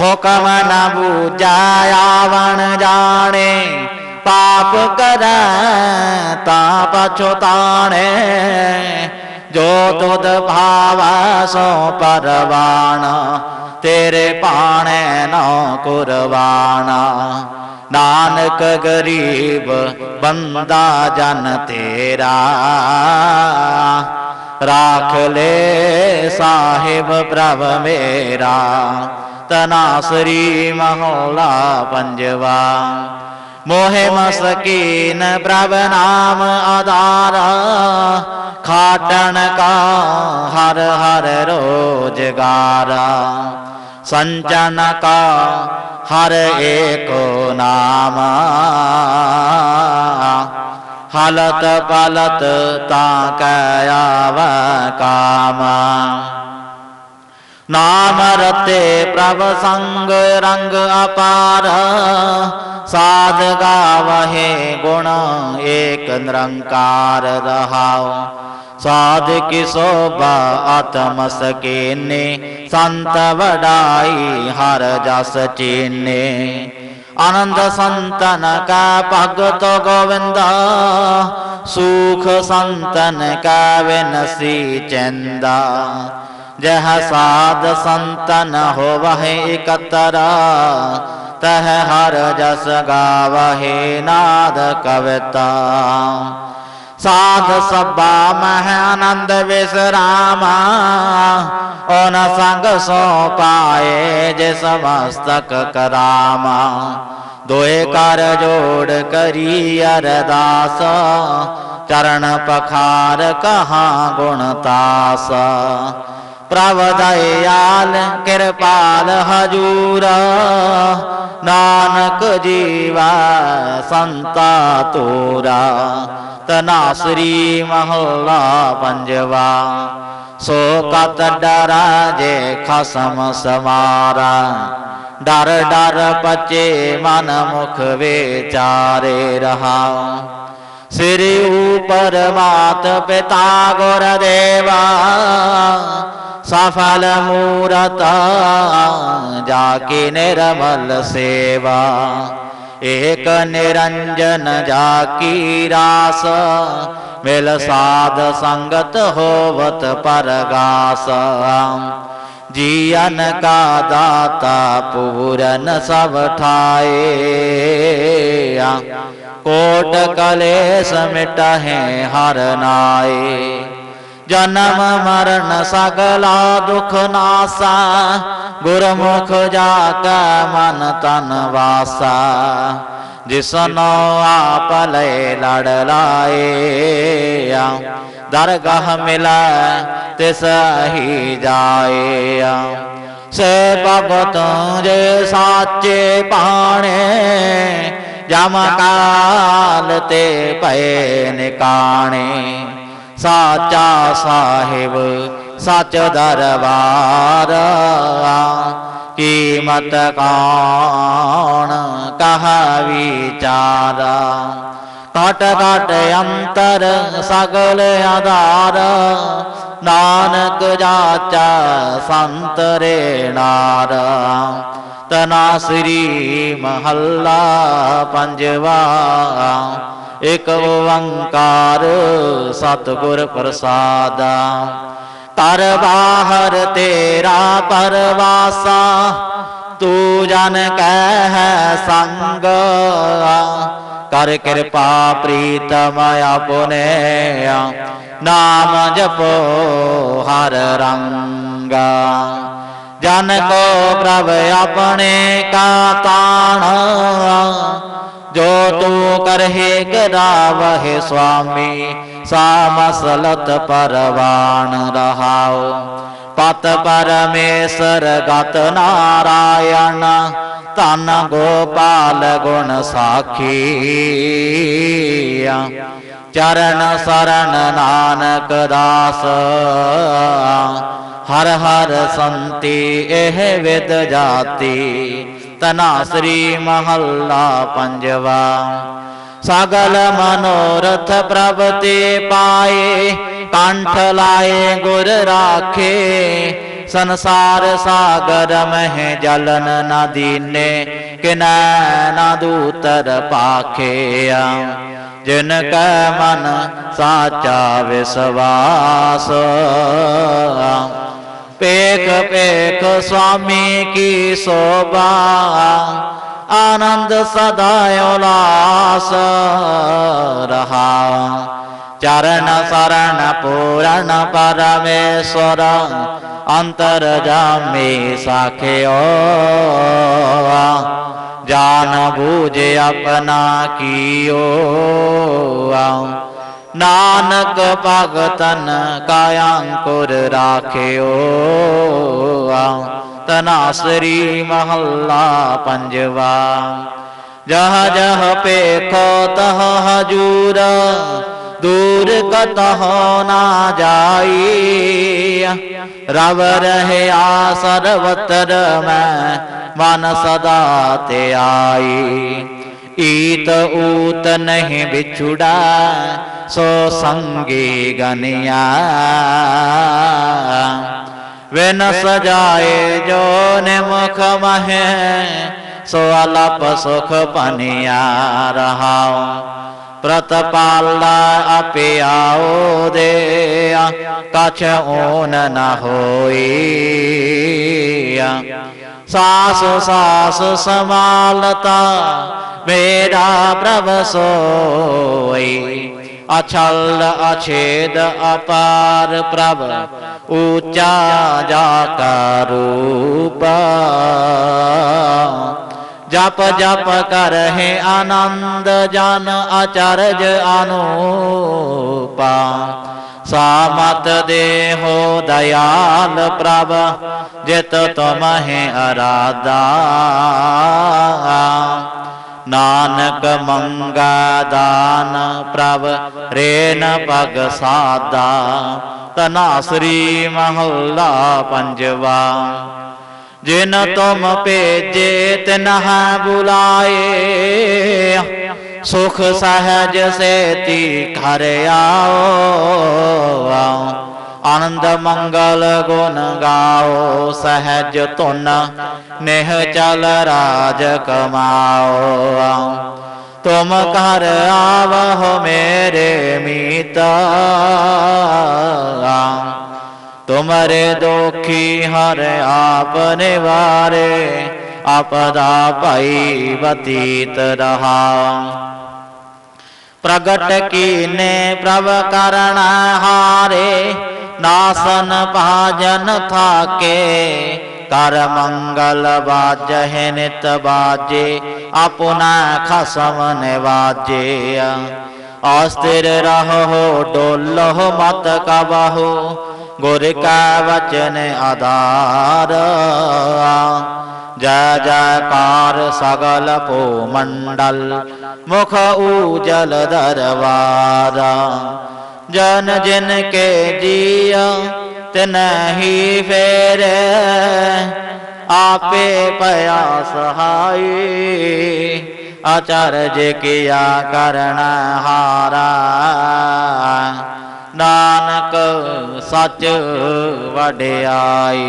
हुकम न बूझायावण जाने पाप कर ता पछुताने जो तुद भाव सो परवाण, तेरे पाणे न कुरवाना नानक गरीब बंदा जन तेरा। राख ले साहिब प्रभ मेरा तना तनासरी महोला पंजवा। मोहे मसकीन प्रभ नाम आधारा, खाटन का हर हर रोजगारा। संचन का हर एक नाम। हलत पलत ताकयाव काम। नाम रते प्रभ संग रंग अपार। साध गावहे गुण एक निरंकार रहाओ साध की शोभा आत्मस ने संत वडाई हर जस चीने आनंद संतन का भगत गोविंद सुख संतन का विनसी चंदा जह साध संतन हो वह एकतरा, तह हर जस गावहे नाद कविता साध सब्बा मह आनंद विश्रामा, ओन संग सो पाए जे समस्तक करामा। दोए कर जोड़ करी अरदास, चरण पखार कहाँ गुणतास प्रवदयाल कृपाल हजूर, नानक जीवा संता तोरा। तनासरी महला पंजवा सो कत डरा जे खसम समारा डर डर पचे मन मुख विचारे रहा। श्री ऊपर मात पिता गुर देवा सफल मूरत जाके निर्मल सेवा एक निरंजन जाकी रास, मिल साध संगत होवत परगास। जियन का दाता पूरन सब ठाए। कोट कलेश मिटहे हर नाए। जन्म मरण सगला दुख नासा गुरमुख जाका मन तन वासा। जिसनो आप ले लड़ लाए दरगाह मिला तिस ही जाए। से भगत जे साचे पाणे जमकाल ते पे निकाणे साचा साहिब, सच दरबार कीमत कौन कह विचारा। कट कट अंतर सगल आधार, नानक जाचा संत रे नार। तना श्री महल्ला पंजवा एक ओंकार सतगुर प्रसादा। कर बाहर तेरा परवासा, तू जन कह संग। कर कृपा प्रीतमय पुने, नाम जपो हर रंग। जन को प्रभ अपने का जो तू करहे गरावहे स्वामी सामसलत परवान रहाओ। पत परमेश्वर गत नारायण, तन गोपाल गुण साखी। चरण शरण नानक दास, हर हर संति एह विद जाति। तना श्री महल्ला पंजवा। सगल मनोरथ प्रभति पाए, कंठ लाए, गुर राखे। संसार सागर मह जलन न दीने, किन न दूतर पाखे। जिनका मन साचा विश्वास। पेख पेक स्वामी की शोभा, आनंद सदा उल्लास रहा। चरण शरण पूरण परमेश्वर अंतर जामे साखे जान बूझ अपना कियो। नानक भगतन कायांकुर राख्यो। तना श्री महल्ला पंजवा। जह जह पेखो तह हजूर, दूर कतह ना जाई। रव रहे आ सर्वतर में, मन सदा ते आई। ईत ऊत नहीं बिछुड़ा, सो संगी गनिया। वे न सजाए जो ने मुख महे, सो अलप सुख पनिया रहा प्रतपाला अपियाओ दे, कछ ऊन न होई। सास सास समालता मेरा प्रभ सोई अछल अछेद अपार प्रभ ऊँचा जाका रूप जप जप कर हे आनंद जन अचरज अनुपा। सामत देहो दयाल प्रभ जित तुम है अराधा। नानक मंगा दान प्रभ रेन पग सादा तना श्री महल्ला पंजवा जिन तुम पेजे तिन बुलाए सुख सहज से ती घर आओ आनंद मंगल गुण गाओ सहज तुन नेह चल राज कमाओ तुम कर आवहो मेरे मीता। तुमरे दोखी हर आपने वारे, आपदा पाई बतीत रहा। प्रगट कीने प्रभ करण हारे नासन भाजन थाके, कर मंगल बाजहे नित बाजे, अपना खसम बाजे अस्थिर रहो डोलो मत कबहो, गुर का वचन आधार। जय जयकार सगल पो मंडल मुख उजल दरबारा। जन जिन के जिया, तिन ही फेरे। आपे पया सहाय आचार्य किया करण हारा। नानक सच वड्याई